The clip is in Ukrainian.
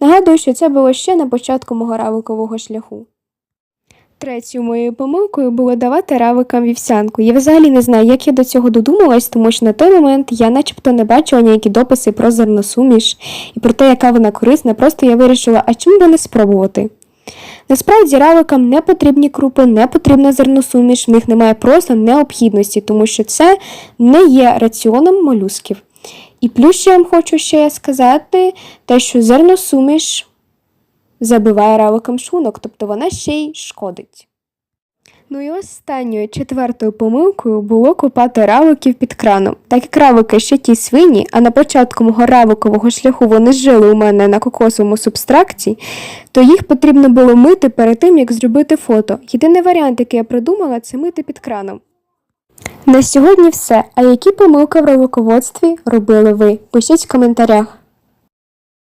Нагадую, що це було ще на початку мого равикового шляху. Третьою моєю помилкою було давати равикам вівсянку. Я взагалі не знаю, як я до цього додумалась, тому що на той момент я начебто не бачила ніякі дописи про зерносуміш і про те, яка вона корисна, просто я вирішила, а чому би не спробувати. Насправді равикам не потрібні крупи, не потрібна зерносуміш, в них немає просто необхідності, тому що це не є раціоном молюсків. І плюс я вам хочу ще сказати, те, що зерносуміш забиває равикам шлунок, тобто вона ще й шкодить. Ну і останньою четвертою помилкою було купати равиків під краном. Так як равики ще ті свині, а на початку мого равикового шляху вони жили у мене на кокосовому субстракті, то їх потрібно було мити перед тим, як зробити фото. Єдиний варіант, який я придумала, це мити під краном. На сьогодні все. А які помилки в руководстві робили ви? Пишіть в коментарях.